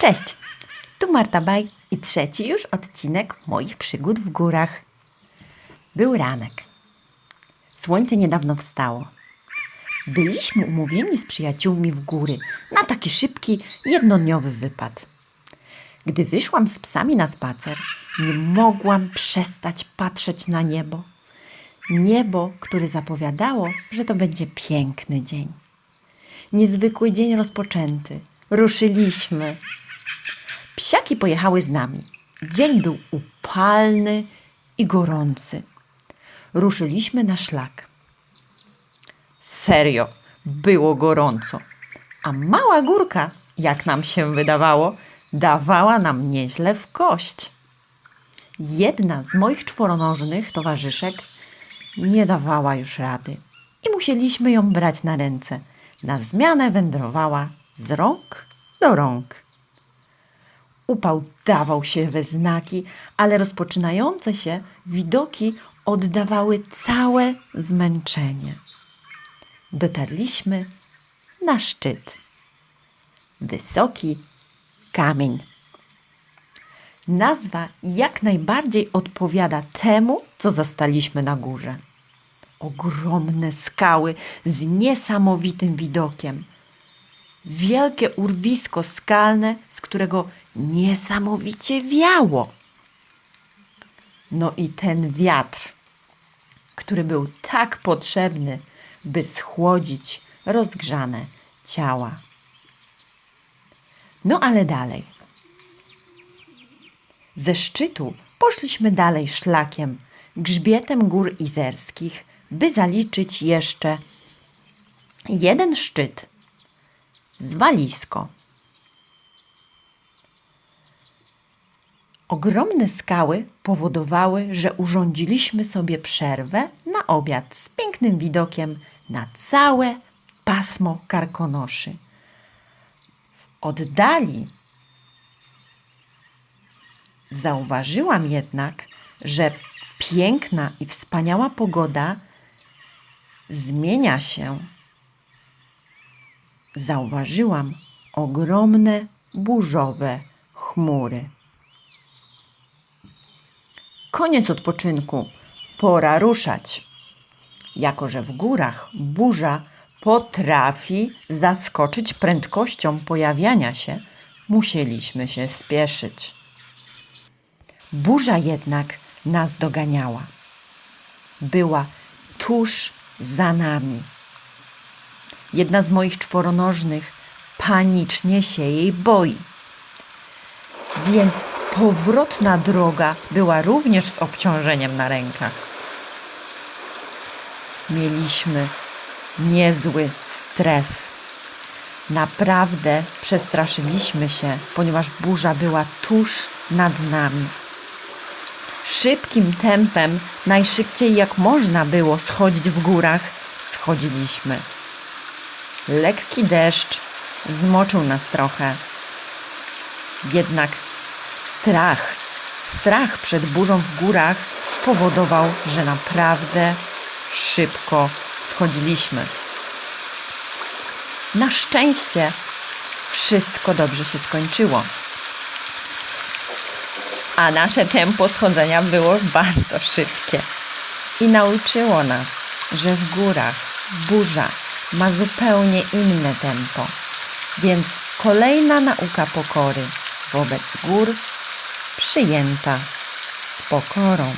Cześć, tu Marta Baj i trzeci już odcinek moich przygód w górach. Był ranek. Słońce niedawno wstało. Byliśmy umówieni z przyjaciółmi w góry na taki szybki, jednodniowy wypad. Gdy wyszłam z psami na spacer, nie mogłam przestać patrzeć na niebo. Niebo, które zapowiadało, że to będzie piękny dzień. Niezwykły dzień rozpoczęty. Ruszyliśmy. Psiaki pojechały z nami. Dzień był upalny i gorący. Ruszyliśmy na szlak. Serio, było gorąco. A mała górka, jak nam się wydawało, dawała nam nieźle w kość. Jedna z moich czworonożnych towarzyszek nie dawała już rady i musieliśmy ją brać na ręce. Na zmianę wędrowała z rąk do rąk. Upał dawał się we znaki, ale rozpoczynające się widoki oddawały całe zmęczenie. Dotarliśmy na szczyt. Wysoki kamień. Nazwa jak najbardziej odpowiada temu, co zastaliśmy na górze. Ogromne skały z niesamowitym widokiem. Wielkie urwisko skalne, z którego niesamowicie wiało. No i ten wiatr, który był tak potrzebny, by schłodzić rozgrzane ciała. No ale dalej. Ze szczytu poszliśmy dalej szlakiem, grzbietem gór izerskich, by zaliczyć jeszcze jeden szczyt zwalisko. Ogromne skały powodowały, że urządziliśmy sobie przerwę na obiad z pięknym widokiem na całe pasmo karkonoszy. W oddali Zauważyłam jednak, że piękna i wspaniała pogoda zmienia się. Zauważyłam ogromne burzowe chmury. Koniec odpoczynku. Pora ruszać. Jako, że w górach burza potrafi zaskoczyć prędkością pojawiania się, musieliśmy się spieszyć. Burza jednak nas doganiała. Była tuż za nami. Jedna z moich czworonożnych panicznie się jej boi. Więc powrotna droga była również z obciążeniem na rękach. Mieliśmy niezły stres. Naprawdę przestraszyliśmy się, ponieważ burza była tuż nad nami szybkim tempem, najszybciej jak można było schodzić w górach, schodziliśmy. Lekki deszcz zmoczył nas trochę. Jednak strach, strach przed burzą w górach powodował, że naprawdę szybko schodziliśmy. Na szczęście wszystko dobrze się skończyło a nasze tempo schodzenia było bardzo szybkie. I nauczyło nas, że w górach burza ma zupełnie inne tempo. Więc kolejna nauka pokory wobec gór przyjęta z pokorą.